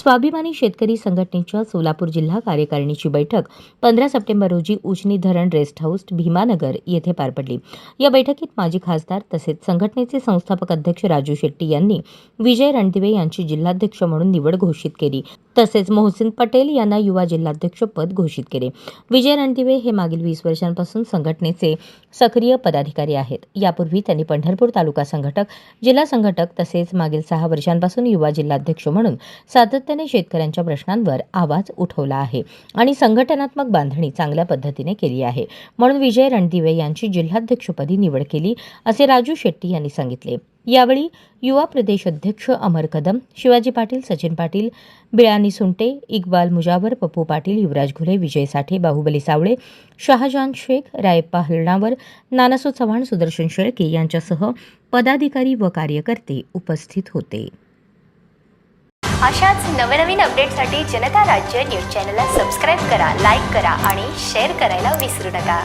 स्वाभिमानी शेतकरी संघटनेच्या सोलापूर जिल्हा कार्यकारिणीची बैठक पंधरा सप्टेंबर रोजी उजनी धरण रेस्ट हाऊस भीमानगर येथे पार पडली. या बैठकीत माजी खासदार तसेच संघटनेचे संस्थापक अध्यक्ष राजू शेट्टी यांनी विजय रणदिवे यांची जिल्हाध्यक्ष म्हणून निवड घोषित केली. तसेच मोहसिन पटेल यांना युवा जिल्हाध्यक्ष पद घोषित केले. विजय रणदिवे हे मागील वीस वर्षांपासून संघटनेचे सक्रिय पदाधिकारी आहेत. यापूर्वी त्यांनी पंढरपूर तालुका संघटक जिल्हा संघटक तसेच मागील सहा वर्षांपासून युवा जिल्हाध्यक्ष म्हणून सातत्याने शेतकऱ्यांच्या प्रश्नांवर आवाज उठवला आहे आणि संघटनात्मक बांधणी चांगल्या पद्धतीने केली आहे. म्हणून विजय रणदिवे यांची जिल्हाध्यक्षपदी निवड केली असे राजू शेट्टी यांनी सांगितले. यावेळी युवा प्रदेश अध्यक्ष अमर कदम शिवाजी पाटील सचिन पाटील बिळानी सुंटे इक्बाल मुजावर पप्पू पाटील युवराज घुले विजय साठे बाहुबली सावळे शहाजान शेख रायप्पा हलणावर नानासो चव्हाण सुदर्शन शेळके यांच्यासह पदाधिकारी व कार्यकर्ते उपस्थित होते. अशाच नवनवीन अपडेटसाठी जनता राज्य न्यूज चॅनलला सबस्क्राईब करा लाईक करा आणि शेअर करायला विसरू नका.